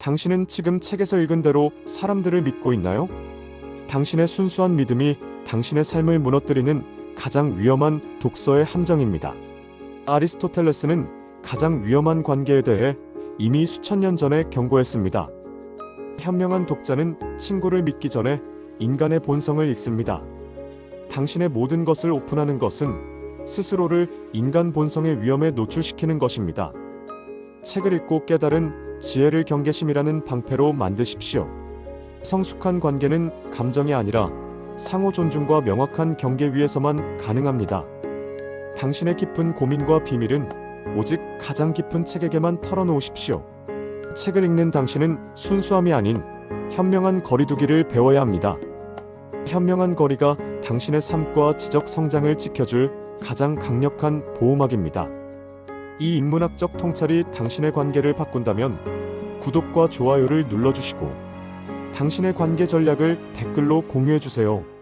당신은 지금 책에서 읽은 대로 사람들을 믿고 있나요? 당신의 순수한 믿음이 당신의 삶을 무너뜨리는 가장 위험한 독서의 함정입니다. 아리스토텔레스는 가장 위험한 관계에 대해 이미 수천 년 전에 경고했습니다. 현명한 독자는 친구를 믿기 전에 인간의 본성을 읽습니다. 당신의 모든 것을 오픈하는 것은 스스로를 인간 본성의 위험에 노출시키는 것입니다. 책을 읽고 깨달은 지혜를 경계심이라는 방패로 만드십시오. 성숙한 관계는 감정이 아니라 상호 존중과 명확한 경계 위에서만 가능합니다. 당신의 깊은 고민과 비밀은 오직 가장 깊은 책에게만 털어놓으십시오. 책을 읽는 당신은 순수함이 아닌 현명한 거리두기를 배워야 합니다. 현명한 거리가 당신의 삶과 지적 성장을 지켜줄 가장 강력한 보호막입니다. 이 인문학적 통찰이 당신의 관계를 바꾼다면 구독과 좋아요를 눌러주시고 당신의 관계 전략을 댓글로 공유해주세요.